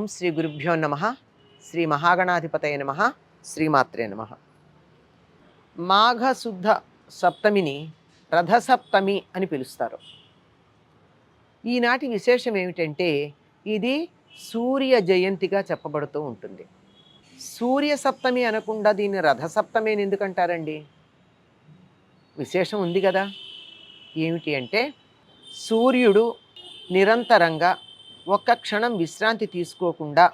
ఓం శ్రీ గురుభ్యో నమ. శ్రీ మహాగణాధిపతయ నమ. శ్రీమాత్రే నమ. మాఘశుద్ధ సప్తమిని రథసప్తమి అని పిలుస్తారు. ఈనాటి విశేషం ఏమిటంటే ఇది సూర్య జయంతిగా చెప్పబడుతూ ఉంటుంది. సూర్య సప్తమి అనకుండా దీన్ని రథసప్తమి అని ఎందుకంటారండి? విశేషం ఉంది కదా. ఏమిటి అంటే సూర్యుడు నిరంతరంగా ఒక్క క్షణం విశ్రాంతి తీసుకోకుండా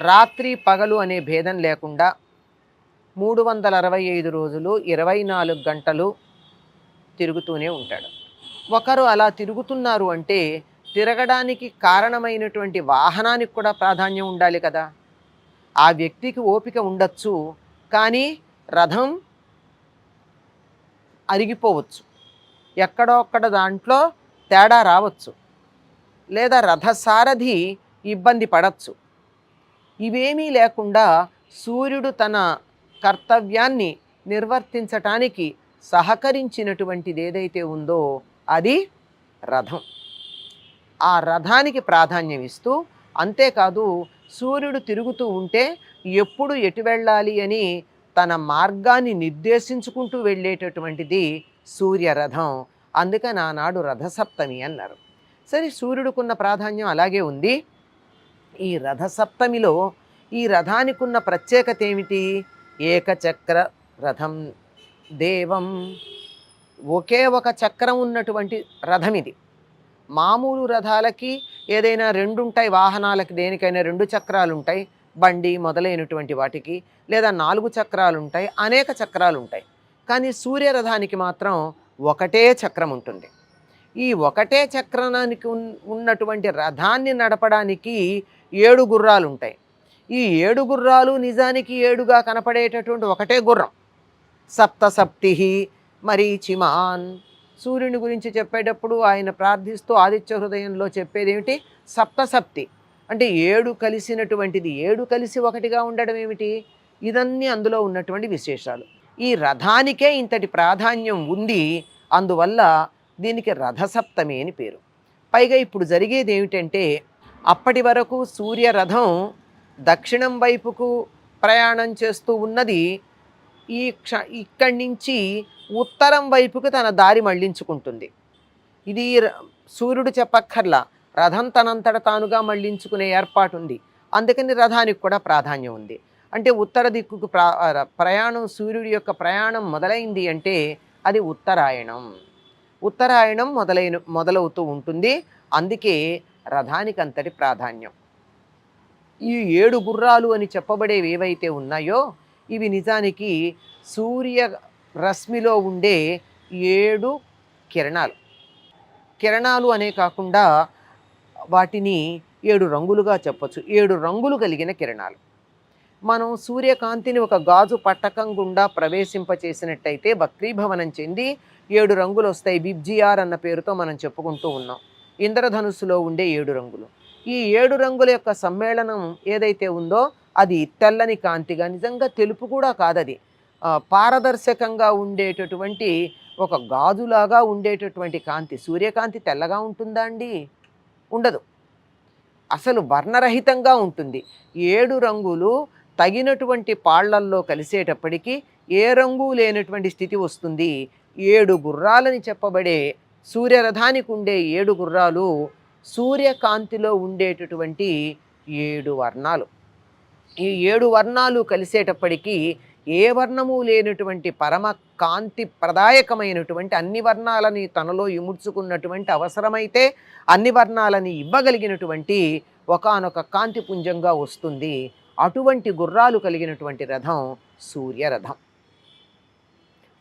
రాత్రి పగలు అనే భేదం లేకుండా మూడు వందల అరవై ఐదు రోజులు ఇరవై నాలుగు గంటలు తిరుగుతూనే ఉంటాడు. ఒకరు అలా తిరుగుతున్నారు అంటే తిరగడానికి కారణమైనటువంటి వాహనానికి కూడా ప్రాధాన్యం ఉండాలి కదా. ఆ వ్యక్తికి ఓపిక ఉండొచ్చు కానీ రథం అరిగిపోవచ్చు. ఎక్కడో ఒక్కడ దాంట్లో తేడా రావచ్చు. లేదా రథసారథి ఇబ్బంది పడచ్చు. ఇవేమీ లేకుండా సూర్యుడు తన కర్తవ్యాన్ని నిర్వర్తించటానికి సహకరించినటువంటిది ఏదైతే ఉందో అది రథం. ఆ రథానికి ప్రాధాన్యం ఇస్తూ అంతేకాదు సూర్యుడు తిరుగుతూ ఉంటే ఎప్పుడు ఎటు వెళ్ళాలి అని తన మార్గాన్ని నిర్దేశించుకుంటూ వెళ్ళేటటువంటిది సూర్యరథం. అందుకని ఆనాడు రథసప్తమి అన్నారు. సరే సూర్యుడికున్న ప్రాధాన్యం అలాగే ఉంది. ఈ రథసప్తమిలో ఈ రథానికి ఉన్న ప్రత్యేకత ఏమిటి? ఏకచక్ర రథం దేవం. ఒకే ఒక చక్రం ఉన్నటువంటి రథం ఇది. మామూలు రథాలకి ఏదైనా రెండు ఉంటాయి వాహనాలకి దేనికైనా రెండు చక్రాలు ఉంటాయి బండి మొదలైనటువంటి వాటికి లేదా నాలుగు చక్రాలు ఉంటాయి అనేక చక్రాలు ఉంటాయి కానీ సూర్యరథానికి మాత్రం ఒకటే చక్రం ఉంటుంది. ఈ ఒకటే చక్రానికి ఉన్- ఉన్నటువంటి రథాన్ని నడపడానికి ఏడు గుర్రాలు ఉంటాయి ఈ ఏడు గుర్రాలు నిజానికి ఏడుగా కనపడేటటువంటి ఒకటే గుర్రం. సప్తసప్తి మరి చిమాన్. సూర్యుని గురించి చెప్పేటప్పుడు ఆయన ప్రార్థిస్తూ ఆదిత్య హృదయంలో చెప్పేది ఏమిటి సప్తసప్తి అంటే ఏడు కలిసినటువంటిది ఏడు కలిసి ఒకటిగా ఉండడం ఏమిటి? ఇదన్నీ అందులో ఉన్నటువంటి విశేషాలు. ఈ రథానికే ఇంతటి ప్రాధాన్యం ఉంది. అందువల్ల దీనికి రథసప్తమి అని పేరు. పైగా ఇప్పుడు జరిగేది ఏమిటంటే అప్పటి వరకు సూర్యరథం దక్షిణం వైపుకు ప్రయాణం చేస్తూ ఉన్నది. ఈ క్ష ఇక్కడి నుంచి ఉత్తరం వైపుకు తన దారి మళ్ళించుకుంటుంది. ఇది ర- సూర్యుడు చెప్పక్కర్లా. రథం తనంతట తానుగా మళ్ళించుకునే ఏర్పాటు ఉంది. అందుకని రథానికి కూడా ప్రాధాన్యం ఉంది. అంటే ఉత్తర దిక్కుకు ప్రా ర- ప్రయాణం సూర్యుడి యొక్క ప్రయాణం మొదలైంది అంటే అది ఉత్తరాయణం. ఉత్తరాయణం మొదలైన మొదలవుతూ ఉంటుంది. అందుకే రథానికి అంతటి ప్రాధాన్యం. ఈ ఏడు గుర్రాలు అని చెప్పబడేవి ఏవైతే ఉన్నాయో ఇవి నిజానికి సూర్య రశ్మిలో ఉండే ఏడు కిరణాలు. కిరణాలు అనే కాకుండా వాటిని ఏడు రంగులుగా చెప్పొచ్చు. ఏడు రంగులు కలిగిన కిరణాలు. మనం సూర్యకాంతిని ఒక గాజు పట్టకం గుండా ప్రవేశింపచేసినట్టయితే వక్రీభవనం చెంది ఏడు రంగులు వస్తాయి. బిబ్జిఆర్ అన్న పేరుతో మనం చెప్పుకుంటూ ఉన్నాం. ఇంద్రధనుస్సులో ఉండే ఏడు రంగులు. ఈ ఏడు రంగుల యొక్క సమ్మేళనం ఏదైతే ఉందో అది తెల్లని కాంతిగా నిజంగా తెలుపు కూడా కాదది. పారదర్శకంగా ఉండేటటువంటి ఒక గాజులాగా ఉండేటటువంటి కాంతి. సూర్యకాంతి తెల్లగా ఉంటుందా అండి? ఉండదు. అసలు వర్ణరహితంగా ఉంటుంది. ఏడు రంగులు తగినటువంటి పాళ్ళల్లో కలిసేటప్పటికీ ఏ రంగు లేనటువంటి స్థితి వస్తుంది. ఏడు గుర్రాలని చెప్పబడే సూర్యరథానికి ఉండే ఏడు గుర్రాలు సూర్యకాంతిలో ఉండేటటువంటి ఏడు వర్ణాలు. ఈ ఏడు వర్ణాలు కలిసేటప్పటికీ ఏ వర్ణము లేనటువంటి పరమ కాంతి ప్రదాయకమైనటువంటి అన్ని వర్ణాలని తనలో ఇముడ్చుకున్నటువంటి అవసరమైతే అన్ని వర్ణాలని ఇవ్వగలిగినటువంటి ఒకానొక కాంతి పుంజంగా వస్తుంది. అటువంటి గుర్రాలు కలిగినటువంటి రథం సూర్యరథం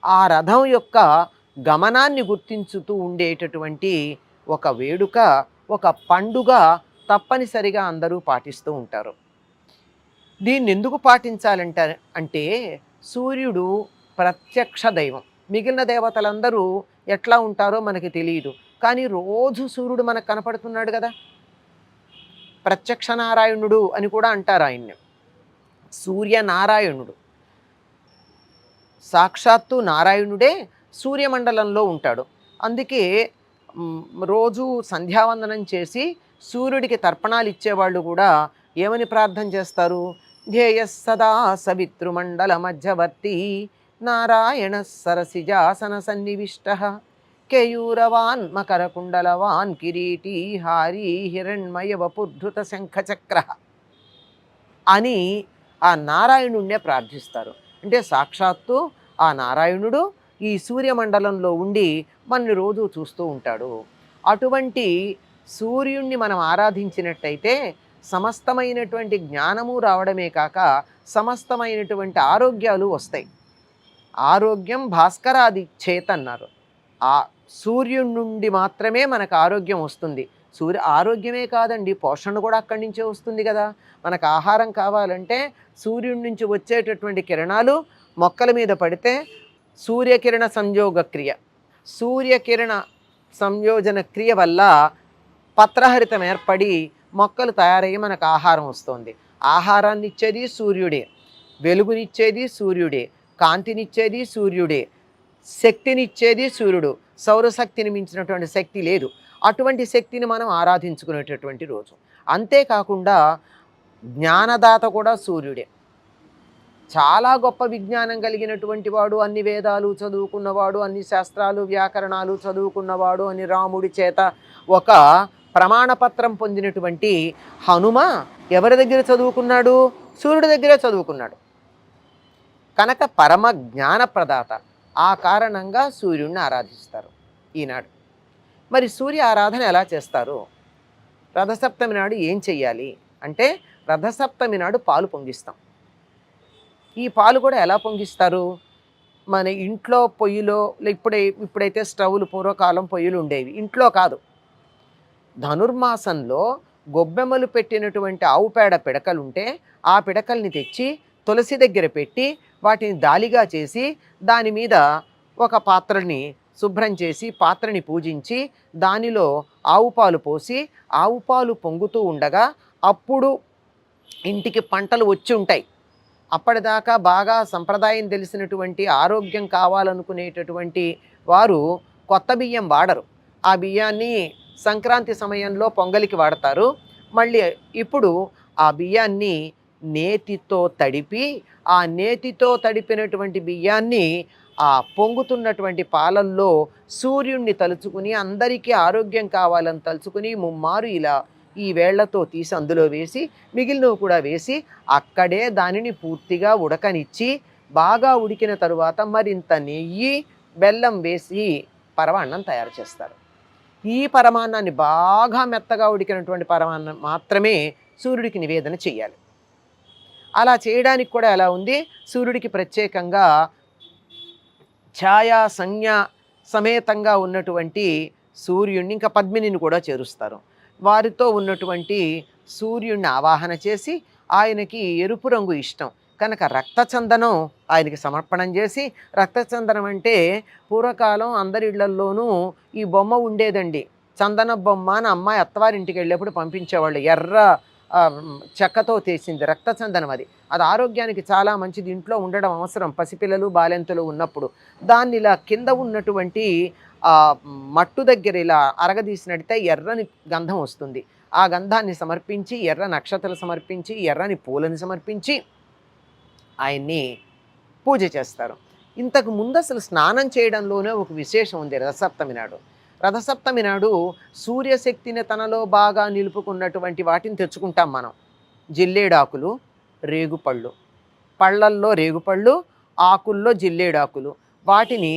ఆ రథం యొక్క గమనాన్ని గుర్తించుతూ ఉండేటటువంటి ఒక వేడుక ఒక పండుగ తప్పనిసరిగా అందరూ పాటిస్తూ ఉంటారు. దీన్ని ఎందుకు పాటించాలంట అంటే సూర్యుడు ప్రత్యక్ష దైవం. మిగిలిన దేవతలందరూ ఎట్లా ఉంటారో మనకి తెలియదు. కానీ రోజు సూర్యుడు మనకు కనపడుతున్నాడు కదా. ప్రత్యక్ష నారాయణుడు అని కూడా అంటారు ఆయన్ని. సూర్యనారాయణుడు. సాక్షాత్తు నారాయణుడే సూర్యమండలంలో ఉంటాడు. అందుకే రోజు సంధ్యావందనం చేసి సూర్యుడికి తర్పణాలు ఇచ్చేవాళ్ళు కూడా ఏమని ప్రార్థన చేస్తారు? ధ్యేయ సదా సవితృమండల మధ్యవర్తి నారాయణ సరసిజాసన సన్నివిష్ట కేయూరవాన్ మకరకుండలవాన్ కిరీటీ హారీ హిరణ్మయ వపుర్ధృత శంఖచక్ర అని ఆ నారాయణుడినే ప్రార్థిస్తారు. అంటే సాక్షాత్తు ఆ నారాయణుడు ఈ సూర్యమండలంలో ఉండి మనల్ని రోజు చూస్తూ ఉంటాడు. అటువంటి సూర్యుణ్ణి మనం ఆరాధించినట్టయితే సమస్తమైనటువంటి జ్ఞానము రావడమే కాక సమస్తమైనటువంటి ఆరోగ్యాలు వస్తాయి. ఆరోగ్యం భాస్కరాది చేత అన్నారు ఆ సూర్యుడి నుండి మాత్రమే మనకు ఆరోగ్యం వస్తుంది. సూర్య ఆరోగ్యమే కాదండి పోషణ కూడా అక్కడి నుంచే వస్తుంది కదా. మనకు ఆహారం కావాలంటే సూర్యుడి నుంచి వచ్చేటటువంటి కిరణాలు మొక్కల మీద పడితే సూర్యకిరణ సంయోగ క్రియ. సూర్యకిరణ సంయోజన క్రియ వల్ల పత్రహరితం ఏర్పడి మొక్కలు తయారయ్యి మనకు ఆహారం వస్తుంది. ఆహారాన్ని ఇచ్చేది సూర్యుడే వెలుగునిచ్చేది సూర్యుడే కాంతినిచ్చేది సూర్యుడే శక్తినిచ్చేది సూర్యుడు. సౌరశక్తిని మించినటువంటి శక్తి లేదు. అటువంటి శక్తిని మనం ఆరాధించుకునేటటువంటి రోజు. అంతేకాకుండా జ్ఞానదాత కూడా సూర్యుడే. చాలా గొప్ప విజ్ఞానం కలిగినటువంటి వాడు అన్ని వేదాలు చదువుకున్నవాడు అన్ని శాస్త్రాలు వ్యాకరణాలు చదువుకున్నవాడు అని రాముడి చేత ఒక ప్రమాణపత్రం పొందినటువంటి హనుమ ఎవరి దగ్గర చదువుకున్నాడు? సూర్యుడి దగ్గరే చదువుకున్నాడు. కనుక పరమ జ్ఞానప్రదాత. ఆ కారణంగా సూర్యుడిని ఆరాధిస్తారు ఈనాడు. మరి సూర్య ఆరాధన ఎలా చేస్తారు? రథసప్తమి నాడు ఏం చెయ్యాలి? అంటే రథసప్తమి నాడు పాలు పొంగిస్తాం. ఈ పాలు కూడా ఎలా పొంగిస్తారు? మన ఇంట్లో పొయ్యిలో లే- ఇప్పుడే ఇప్పుడైతే స్టవ్లు పూర్వకాలం పొయ్యిలు ఉండేవి. ఇంట్లో కాదు. ధనుర్మాసంలో గొబ్బెమ్మలు పెట్టినటువంటి ఆవు పేడ పిడకలు ఉంటే ఆ పిడకల్ని తెచ్చి తులసి దగ్గర పెట్టి వాటిని దాలిగా చేసి దాని మీద ఒక పాత్రని శుభ్రం చేసి పాత్రని పూజించి దానిలో ఆవు పాలు పోసి ఆవు పాలు పొంగుతూ ఉండగా అప్పుడు ఇంటికి పంటలు వచ్చి ఉంటాయి. అప్పటిదాకా బాగా సంప్రదాయం తెలిసినటువంటి ఆరోగ్యం కావాలనుకునేటటువంటి వారు కొత్త బియ్యం వాడరు. ఆ బియ్యాన్ని సంక్రాంతి సమయంలో పొంగలికి వాడతారు. మళ్ళీ ఇప్పుడు ఆ బియ్యాన్ని నేతితో తడిపి ఆ నేతితో తడిపినటువంటి బియ్యాన్ని ఆ పొంగుతున్నటువంటి పాలల్లో సూర్యుణ్ణి తలుచుకుని అందరికీ ఆరోగ్యం కావాలని తలుచుకుని ముమ్మారు ఇలా ఈ వేళ్ళతో తీసి అందులో వేసి మిగిలినవి కూడా వేసి అక్కడే దానిని పూర్తిగా ఉడకనిచ్చి బాగా ఉడికిన తరువాత మరింత నెయ్యి బెల్లం వేసి పరమాన్నం తయారు చేస్తారు. ఈ పరమాన్నాన్ని బాగా మెత్తగా ఉడికినటువంటి పరమాన్నం మాత్రమే సూర్యుడికి నివేదన చేయాలి. అలా చేయడానికి కూడా ఎలా ఉంది? సూర్యుడికి ప్రత్యేకంగా ఛాయా సంజ్ఞ సమేతంగా ఉన్నటువంటి సూర్యుడిని ఇంకా పద్మినిని కూడా చేరుస్తారు. వారితో ఉన్నటువంటి సూర్యుడిని ఆవాహన చేసి ఆయనకి ఎరుపు రంగు ఇష్టం. కనుక రక్తచందనం ఆయనకి సమర్పణం చేసి రక్తచందనం అంటే పూర్వకాలం అందరి ఇళ్ళల్లోనూ ఈ బొమ్మ ఉండేదండి. చందన బొమ్మ అని అమ్మాయి అత్తవారింటికి వెళ్ళేప్పుడు పంపించేవాళ్ళు. ఎర్ర చెక్కతో తీసింది రక్తచందనం అది. అది ఆరోగ్యానికి చాలా మంచిది. ఇంట్లో ఉండడం అవసరం. పసిపిల్లలు బాలెంతలు ఉన్నప్పుడు దాన్ని ఇలా కింద ఉన్నటువంటి మట్టు దగ్గర ఇలా అరగదీసినట్టే ఎర్రని గంధం వస్తుంది. ఆ గంధాన్ని సమర్పించి ఎర్ర నక్షత్రాలు సమర్పించి ఎర్రని పూలని సమర్పించి ఆయన్ని పూజ చేస్తారు. ఇంతకు ముందు అసలు స్నానం చేయడంలోనే ఒక విశేషం ఉంది రథసప్తమి నాడు. రథసప్తమి నాడు సూర్యశక్తిని తనలో బాగా నిలుపుకున్నటువంటి వాటిని తెచ్చుకుంటాం మనం. జిల్లేడాకులు రేగుపళ్ళు. పళ్ళల్లో రేగుపళ్ళు ఆకుల్లో జిల్లేడాకులు. వాటిని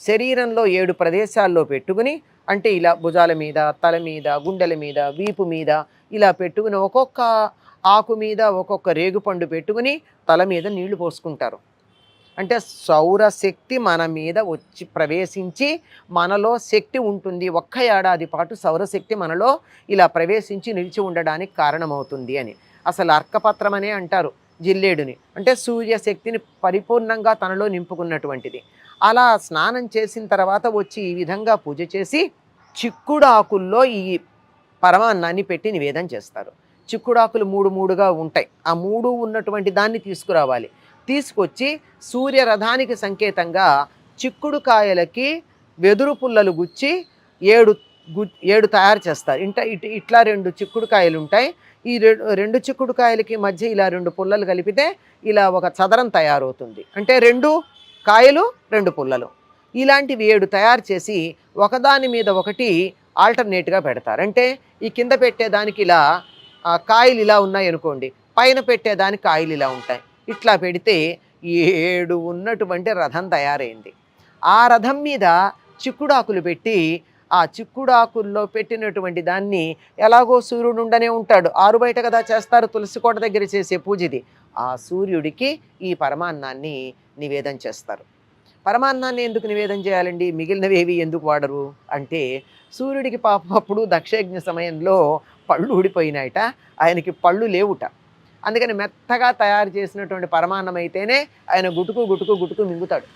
శరీరంలో ఏడు ప్రదేశాల్లో పెట్టుకుని అంటే ఇలా భుజాల మీద తల మీద గుండెల మీద వీపు మీద ఇలా పెట్టుకుని ఒక్కొక్క ఆకు మీద ఒక్కొక్క రేగుపండు పెట్టుకుని తల మీద నీళ్ళు పోసుకుంటారు. అంటే సౌరశక్తి మన మీద వచ్చి ప్రవేశించి మనలో శక్తి ఉంటుంది. ఒక్క ఏడాది పాటు సౌరశక్తి మనలో ఇలా ప్రవేశించి నిలిచి ఉండడానికి కారణమవుతుంది అని. అసలు అర్కపత్రం అనే అంటారు జిల్లేడుని. అంటే సూర్యశక్తిని పరిపూర్ణంగా తనలో నింపుకున్నటువంటిది. అలా స్నానం చేసిన తర్వాత వచ్చి ఈ విధంగా పూజ చేసి చిక్కుడాకుల్లో ఈ పరమాన్నాన్ని పెట్టి నివేదన చేస్తారు. చిక్కుడాకులు మూడు మూడుగా ఉంటాయి. ఆ మూడు ఉన్నటువంటి దాన్ని తీసుకురావాలి. తీసుకొచ్చి సూర్యరథానికి సంకేతంగా చిక్కుడు కాయలకి వెదురు పుల్లలు గుచ్చి ఏడు గు ఏడు తయారు చేస్తారు. ఇంట ఇట్ ఇట్లా రెండు చిక్కుడుకాయలు ఉంటాయి. ఈ రెండు చిక్కుడుకాయలకి మధ్య ఇలా రెండు పుల్లలు కలిపితే ఇలా ఒక చదరం తయారవుతుంది. అంటే రెండు కాయలు రెండు పుల్లలు. ఇలాంటివి ఏడు తయారు చేసి ఒకదాని మీద ఒకటి ఆల్టర్నేట్గా పెడతారు. అంటే ఈ కింద పెట్టేదానికి ఇలా కాయలు ఇలా ఉన్నాయి అనుకోండి. పైన పెట్టేదానికి కాయలు ఇలా ఉంటాయి. ఇట్లా పెడితే ఏడు ఉన్నటువంటి రథం తయారైంది. ఆ రథం మీద చిక్కుడాకులు పెట్టి ఆ చిక్కుడాకుల్లో పెట్టినటువంటి దాన్ని ఎలాగో సూర్యుడు ఉండనే ఉంటాడు. ఆరు బయట కదా చేస్తారు తులసి కోట దగ్గర చేసే పూజది. ఆ సూర్యుడికి ఈ పరమాన్నాన్ని నివేదన చేస్తారు. పరమాన్నాన్ని ఎందుకు నివేదన చేయాలండి? మిగిలినవేవి ఎందుకు వాడరు? అంటే సూర్యుడికి పాపం అప్పుడు దక్షయజ్ఞ సమయంలో పళ్ళు ఊడిపోయినాయట. ఆయనకి పళ్ళు లేవుట. అందుకని మెత్తగా తయారు చేసినటువంటి పరమాన్నం అయితేనే ఆయన గుటుకు గుటుకు గుటుకు మింగుతాడు.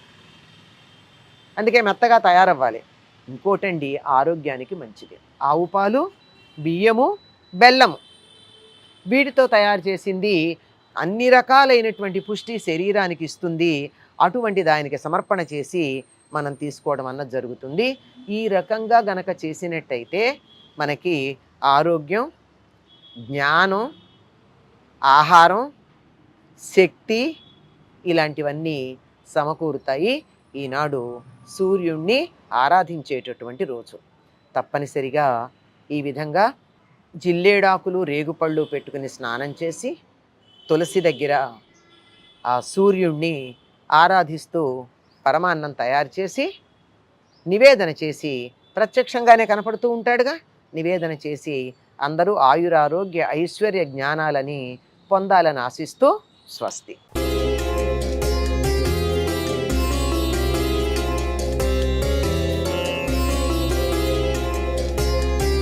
అందుకే మెత్తగా తయారవ్వాలి. ఇంకోటండి ఆరోగ్యానికి మంచిది. ఆవు పాలు బియ్యము బెల్లము. వీటితో తయారు చేసింది అన్ని రకాలైనటువంటి పుష్టి శరీరానికి ఇస్తుంది. అటువంటి దానికి సమర్పణ చేసి మనం తీసుకోవడం అన్నది జరుగుతుంది. ఈ రకంగా గనక చేసినట్టయితే మనకి ఆరోగ్యం జ్ఞానం ఆహారం శక్తి ఇలాంటివన్నీ సమకూరుతాయి. ఈనాడు సూర్యుణ్ణి ఆరాధించేటటువంటి రోజు. తప్పనిసరిగా ఈ విధంగా జిల్లేడాకులు రేగుపళ్ళు పెట్టుకుని స్నానం చేసి తులసి దగ్గర ఆ సూర్యుణ్ణి ఆరాధిస్తూ పరమాన్నం తయారు చేసి నివేదన చేసి ప్రత్యక్షంగానే కనపడుతూ ఉంటాడుగా. నివేదన చేసి అందరూ ఆయురారోగ్య ఐశ్వర్య జ్ఞానాలని పొందాలని ఆశిస్తూ స్వస్తి.